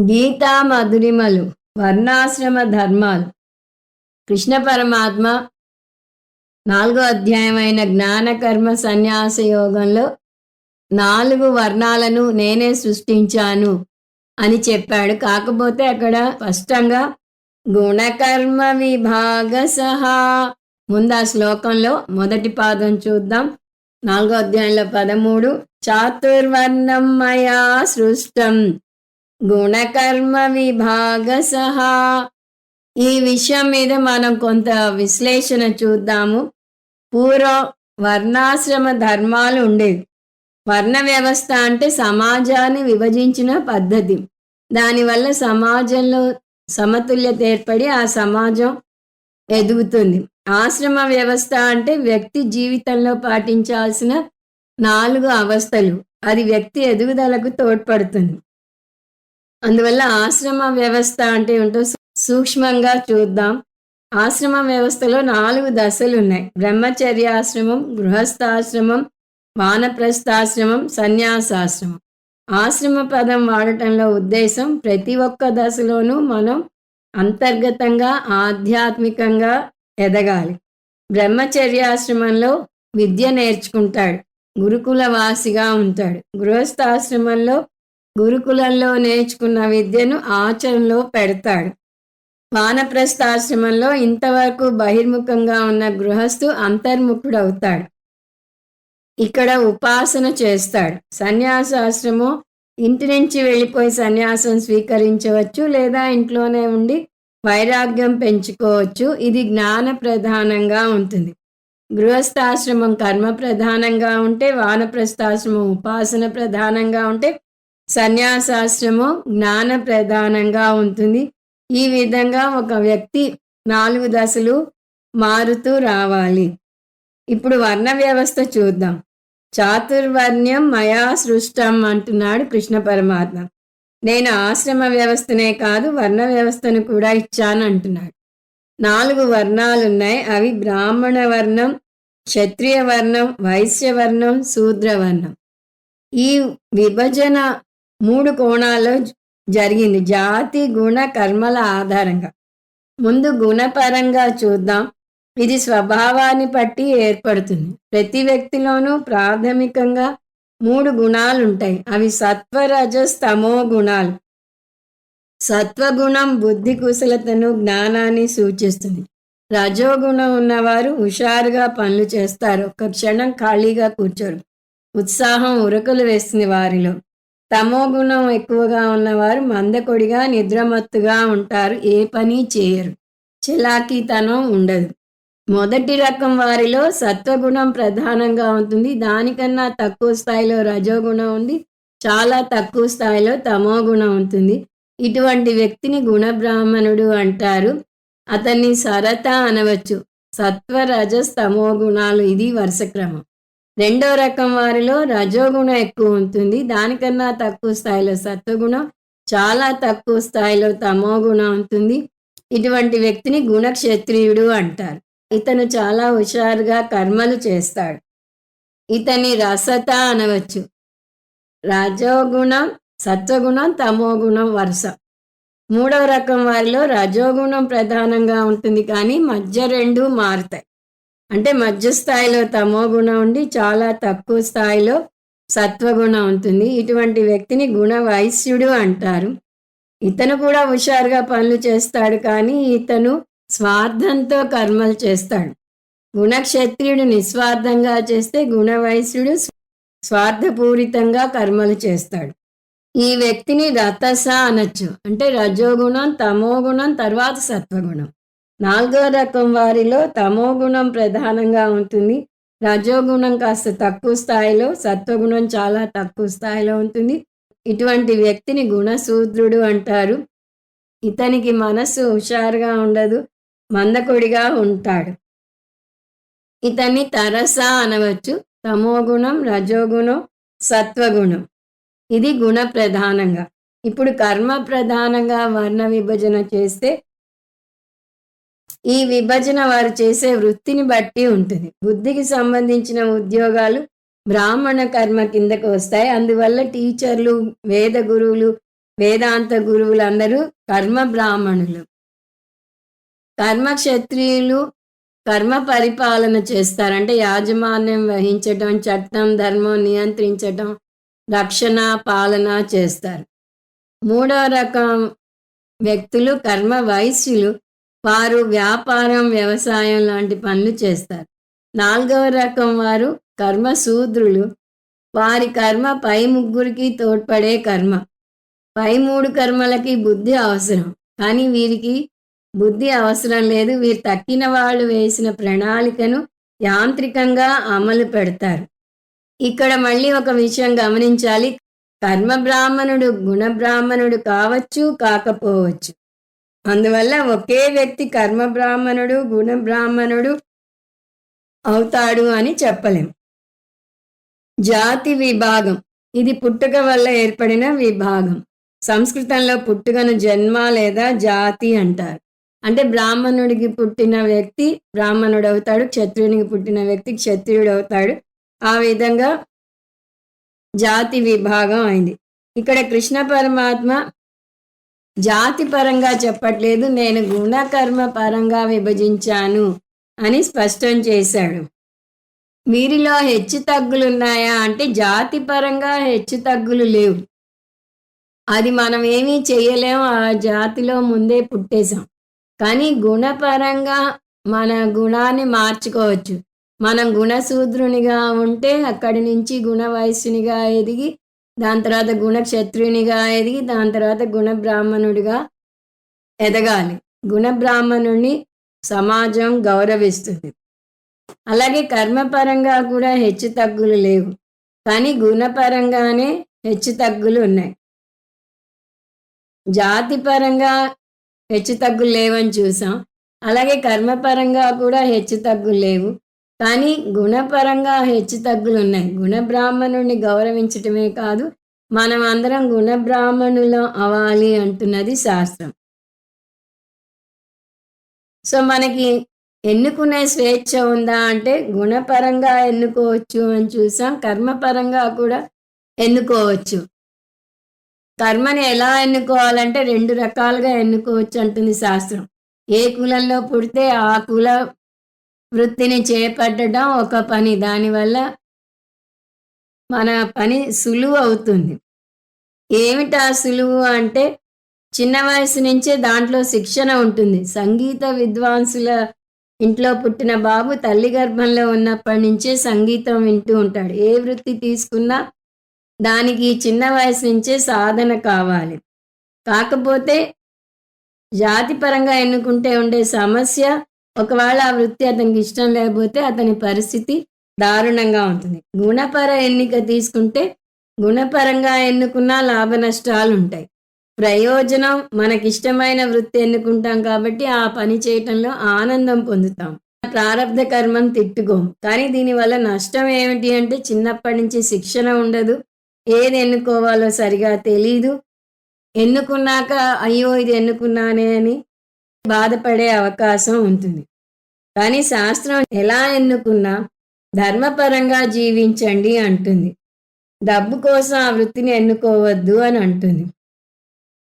గీతా మధురిమలు వర్ణాశ్రమ ధర్మాలు. కృష్ణ పరమాత్మ నాలుగో అధ్యాయమైన జ్ఞానకర్మ సన్యాస యోగంలో నాలుగు వర్ణాలను నేనే సృష్టించాను అని చెప్పాడు. కాకపోతే అక్కడ స్పష్టంగా గుణకర్మ విభాగ సహా. ముందు ఆ శ్లోకంలో మొదటి పాదం చూద్దాం. నాలుగో అధ్యాయంలో పదమూడు చాతుర్వర్ణం మయా సృష్టం. గుణకర్మ విభాగ సహా ఈ విషయం మీద మనం కొంత విశ్లేషణ చూద్దాము. పూర్వం వర్ణాశ్రమ ధర్మాలు ఉండేవి. వర్ణ వ్యవస్థ అంటే సమాజాన్ని విభజించిన పద్ధతి. దానివల్ల సమాజంలో సమతుల్యత ఏర్పడి ఆ సమాజం ఎదుగుతుంది. ఆశ్రమ వ్యవస్థ అంటే వ్యక్తి జీవితంలో పాటించాల్సిన నాలుగు అవస్థలు. అది వ్యక్తి ఎదుగుదలకు తోడ్పడుతుంది. అందువల్ల ఆశ్రమ వ్యవస్థ అంటే ఏంటో సూక్ష్మంగా చూద్దాం. ఆశ్రమ వ్యవస్థలో నాలుగు దశలు ఉన్నాయి. బ్రహ్మచర్యాశ్రమం గృహస్థాశ్రమం వానప్రస్థాశ్రమం సన్యాసాశ్రమం. ఆశ్రమ పదం వాడటంలో ఉద్దేశం ప్రతి ఒక్క దశలోనూ మనం అంతర్గతంగా ఆధ్యాత్మికంగా ఎదగాలి. బ్రహ్మచర్యాశ్రమంలో విద్య నేర్చుకుంటాడు. గురుకుల వాసిగా ఉంటాడు. గృహస్థాశ్రమంలో గురుకులంలో నేర్చుకున్న విద్యను ఆచరణలో పెడతాడు. వానప్రస్థాశ్రమంలో ఇంతవరకు బహిర్ముఖంగా ఉన్న గృహస్థు అంతర్ముఖుడవుతాడు. ఇక్కడ ఉపాసన చేస్తాడు. సన్యాసాశ్రమం ఇంటి నుంచి వెళ్ళిపోయి సన్యాసం స్వీకరించవచ్చు లేదా ఇంట్లోనే ఉండి వైరాగ్యం పెంచుకోవచ్చు. ఇది జ్ఞాన ప్రధానంగా ఉంటుంది. గృహస్థాశ్రమం కర్మ ప్రధానంగా ఉంటే వానప్రస్థాశ్రమం ఉపాసన ప్రధానంగా ఉంటే సన్యాసాశ్రమం జ్ఞాన ప్రధానంగా ఉంటుంది. ఈ విధంగా ఒక వ్యక్తి నాలుగు దశలు మారుతూ రావాలి. ఇప్పుడు వర్ణ వ్యవస్థ చూద్దాం. చాతుర్వర్ణ్యం మయా సృష్టం అంటున్నాడు కృష్ణ పరమాత్మ. నేను ఆశ్రమ వ్యవస్థనే కాదు వర్ణ వ్యవస్థను కూడా ఇచ్చాను అంటున్నాడు. నాలుగు వర్ణాలు ఉన్నాయి. అవి బ్రాహ్మణ వర్ణం క్షత్రియ వర్ణం వైశ్య వర్ణం శూద్ర వర్ణం. ఈ విభజన మూడు కోణాల్లో జరిగింది. జాతి గుణ కర్మల ఆధారంగా. ముందు గుణపరంగా చూద్దాం. ఇది స్వభావాన్ని బట్టి ఏర్పడుతుంది. ప్రతి వ్యక్తిలోనూ ప్రాథమికంగా మూడు గుణాలు ఉంటాయి అవి సత్వరజస్ తమో గుణాలు. సత్వగుణం బుద్ధి కుశలతను జ్ఞానాన్ని సూచిస్తుంది. రజోగుణం ఉన్నవారు హుషారుగా పనులు చేస్తారు. ఒక క్షణం ఖాళీగా కూర్చోరు. ఉత్సాహం ఉరకలు వేస్తుంది వారిలో. తమో గుణం ఎక్కువగా ఉన్నవారు మందకొడిగా నిద్రమత్తుగా ఉంటారు. ఏ పని చేయరు. చిలాకీతనం ఉండదు. మొదటి రకం వారిలో సత్వగుణం ప్రధానంగా ఉంటుంది. దానికన్నా తక్కువ స్థాయిలో రజోగుణం ఉంది. చాలా తక్కువ స్థాయిలో తమో గుణం ఉంటుంది. ఇటువంటి వ్యక్తిని గుణబ్రాహ్మణుడు అంటారు. అతన్ని సరత అనవచ్చు. సత్వ రజస్ తమో గుణాలు. ఇది వరుస క్రమం. రెండో రకం వారిలో రజోగుణం ఎక్కువ ఉంటుంది. దానికన్నా తక్కువ స్థాయిలో సత్వగుణం చాలా తక్కువ స్థాయిలో తమో గుణం ఉంటుంది. ఇటువంటి వ్యక్తిని గుణక్షత్రియుడు అంటారు. ఇతను చాలా హుషారుగా కర్మలు చేస్తాడు. ఇతని రసత అనవచ్చు. రజోగుణం సత్వగుణం తమోగుణం వరుస. మూడవ రకం వారిలో రజోగుణం ప్రధానంగా ఉంటుంది. కానీ మధ్య రెండు మారుతాయి. అంటే మధ్య స్థాయిలో తమో గుణం ఉండి చాలా తక్కువ స్థాయిలో సత్వగుణం ఉంటుంది. ఇటువంటి వ్యక్తిని గుణవైశ్యుడు అంటారు. ఇతను కూడా హుషారుగా పనులు చేస్తాడు కానీ ఇతను స్వార్థంతో కర్మలు చేస్తాడు. గుణక్షత్రియుడు నిస్వార్థంగా చేస్తే గుణవైశ్యుడు స్వార్థపూరితంగా కర్మలు చేస్తాడు. ఈ వ్యక్తిని రతస అనొచ్చు. అంటే రజోగుణం తమోగుణం తర్వాత సత్వగుణం. నాలుగో రకం వారిలో తమోగుణం ప్రధానంగా ఉంటుంది. రజోగుణం కాస్త తక్కువ స్థాయిలో సత్వగుణం చాలా తక్కువ స్థాయిలో ఉంటుంది. ఇటువంటి వ్యక్తిని గుణశూద్రుడు అంటారు. ఇతనికి మనస్సు హుషారుగా ఉండదు మందకొడిగా ఉంటాడు. ఇతన్ని తరస అనవచ్చు. తమోగుణం రజోగుణం సత్వగుణం ఇది గుణ ప్రధానంగా. ఇప్పుడు కర్మ ప్రధానంగా వర్ణ విభజన చేస్తే ఈ విభజన వారు చేసే వృత్తిని బట్టి ఉంటుంది. బుద్ధికి సంబంధించిన ఉద్యోగాలు బ్రాహ్మణ కర్మ కిందకు వస్తాయి. అందువల్ల టీచర్లు వేద గురువులు వేదాంత గురువులు అందరూ కర్మ బ్రాహ్మణులు. కర్మ క్షత్రియులు కర్మ పరిపాలన చేస్తారంటే యాజమాన్యం వహించటం చట్టం ధర్మం నియంత్రించటం రక్షణ పాలన చేస్తారు. మూడో రకం వ్యక్తులు కర్మ వైశ్యులు. వారు వ్యాపారం వ్యవసాయం లాంటి పనులు చేస్తారు. నాలుగవ రకం వారు కర్మశూద్రులు వారి కర్మ పై ముగ్గురికి తోడ్పడే కర్మ. పై మూడు కర్మలకి బుద్ధి అవసరం. కానీ వీరికి బుద్ధి అవసరం లేదు. వీరు తక్కిన వాళ్ళు వేసిన ప్రణాళికను యాంత్రికంగా అమలు పెడతారు. ఇక్కడ మళ్ళీ ఒక విషయం గమనించాలి. కర్మ బ్రాహ్మణుడు గుణ బ్రాహ్మణుడు కావచ్చు కాకపోవచ్చు. అందువల్ల ఒకే వ్యక్తి కర్మ బ్రాహ్మణుడు గుణ బ్రాహ్మణుడు అవుతాడు అని చెప్పలేం. జాతి విభాగం. ఇది పుట్టుక వల్ల ఏర్పడిన విభాగం. సంస్కృతంలో పుట్టుకను జన్మ లేదా జాతి అంటారు. అంటే బ్రాహ్మణుడికి పుట్టిన వ్యక్తి బ్రాహ్మణుడు అవుతాడు క్షత్రియునికి పుట్టిన వ్యక్తి క్షత్రియుడు అవుతాడు ఆ విధంగా జాతి విభాగం అయింది. ఇక్కడ కృష్ణ పరమాత్మ జాతి పరంగా చెప్పట్లేదు నేను గుణకర్మ పరంగా విభజించాను అని స్పష్టం చేశాడు. వీరిలో హెచ్చు తగ్గులున్నాయా అంటే జాతి పరంగా హెచ్చు తగ్గులు లేవు. అది మనం ఏమీ చేయలేము ఆ జాతిలో ముందే పుట్టేశాం. కానీ గుణపరంగా మన గుణాన్ని మార్చుకోవచ్చు. మనం గుణశూద్రునిగా ఉంటే అక్కడి నుంచి గుణవయస్సునిగా ఎదిగి దాని తర్వాత గుణక్షత్రునిగా ఎదిగి దాని తర్వాత గుణ బ్రాహ్మణుడిగా ఎదగాలి. గుణ బ్రాహ్మణుడిని సమాజం గౌరవిస్తుంది. అలాగే కర్మపరంగా కూడా హెచ్చు తగ్గులు లేవు. కానీ గుణపరంగానే హెచ్చు తగ్గులు ఉన్నాయి. జాతి పరంగా హెచ్చు తగ్గులు లేవని చూసాం. అలాగే కర్మపరంగా కూడా హెచ్చు తగ్గులు లేవు. కానీ గుణపరంగా హెచ్చు తగ్గులు ఉన్నాయి. గుణబ్రాహ్మణుడిని గౌరవించటమే కాదు మనం అందరం గుణబ్రాహ్మణులం అవ్వాలి అంటున్నది శాస్త్రం. సో మనకి ఎన్నుకునే స్వేచ్ఛ ఉందా అంటే గుణపరంగా ఎన్నుకోవచ్చు అని చూసాం. కర్మపరంగా కూడా ఎన్నుకోవచ్చు. కర్మని ఎలా ఎన్నుకోవాలంటే రెండు రకాలుగా ఎన్నుకోవచ్చు అంటుంది శాస్త్రం. ఏ కులంలో పుడితే ఆ కుల వృత్తిని చేపట్టడం ఒక పని. దానివల్ల మన పని సులువు అవుతుంది. ఏమిటా సులువు అంటే చిన్న వయసు నుంచే దాంట్లో శిక్షణ ఉంటుంది. సంగీత విద్వాంసుల ఇంట్లో పుట్టిన బాబు తల్లి గర్భంలో ఉన్నప్పటి నుంచే సంగీతం వింటూ ఉంటాడు. ఏ వృత్తి తీసుకున్నా దానికి చిన్న వయసు నుంచే సాధన కావాలి. కాకపోతే జాతిపరంగా ఎన్నుకుంటే ఉండే సమస్య ఒకవేళ ఆ వృత్తి అతనికి ఇష్టం లేకపోతే అతని పరిస్థితి దారుణంగా ఉంటుంది. గుణపర ఎన్నిక తీసుకుంటే గుణపరంగా ఎన్నుకున్న లాభ నష్టాలు ఉంటాయి. ప్రయోజనం మనకిష్టమైన వృత్తి ఎన్నుకుంటాం కాబట్టి ఆ పని చేయటంలో ఆనందం పొందుతాం. ప్రారంధ కర్మం తిట్టుకోం కానీ దీనివల్ల నష్టం ఏమిటి అంటే చిన్నప్పటి నుంచి శిక్షణ ఉండదు. ఏది ఎన్నుకోవాలో సరిగా తెలీదు. ఎన్నుకున్నాక అయ్యో ఇది ఎన్నుకున్నానే అని బాధపడే అవకాశం ఉంటుంది. కానీ శాస్త్రం ఎలా ఎన్నుకున్నా ధర్మపరంగా జీవించండి అంటుంది. డబ్బు కోసం ఆ వృత్తిని ఎన్నుకోవద్దు అని అంటుంది.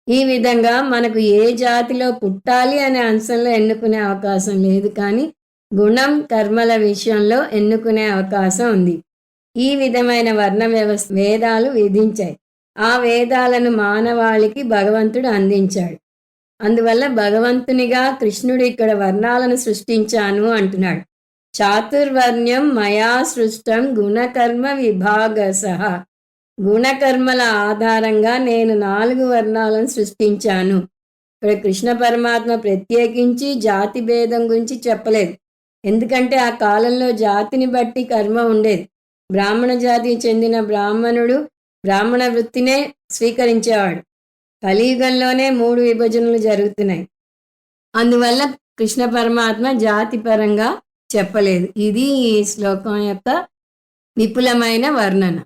ఈ విధంగా మనకు ఏ జాతిలో పుట్టాలి అనే అంశంలో ఎన్నుకునే అవకాశం లేదు కానీ గుణం కర్మల విషయంలో ఎన్నుకునే అవకాశం ఉంది. ఈ విధమైన వర్ణ వ్యవస్థ వేదాలు విధించాయి. ఆ వేదాలను మానవాళికి భగవంతుడు అందించాడు. అందువల్ల భగవంతునిగా కృష్ణుడు ఇక్కడ వర్ణాలను సృష్టించాను అంటున్నాడు. చాతుర్వర్ణ్యం మయా సృష్టం గుణకర్మ విభాగ సహా గుణకర్మల ఆధారంగా నేను నాలుగు వర్ణాలను సృష్టించాను. ఇక్కడ కృష్ణ పరమాత్మ ప్రత్యేకించి జాతి భేదం గురించి చెప్పలేదు. ఎందుకంటే ఆ కాలంలో జాతిని బట్టి కర్మ ఉండేది. బ్రాహ్మణ జాతికి చెందిన బ్రాహ్మణుడు బ్రాహ్మణ వృత్తినే స్వీకరించేవాడు. కలియుగంలోనే మూడు విభజనలు జరుగుతున్నాయి. అందువల్ల కృష్ణ పరమాత్మ జాతి పరంగా చెప్పలేదు. ఇది ఈ శ్లోకం యొక్క విపులమైన వర్ణన.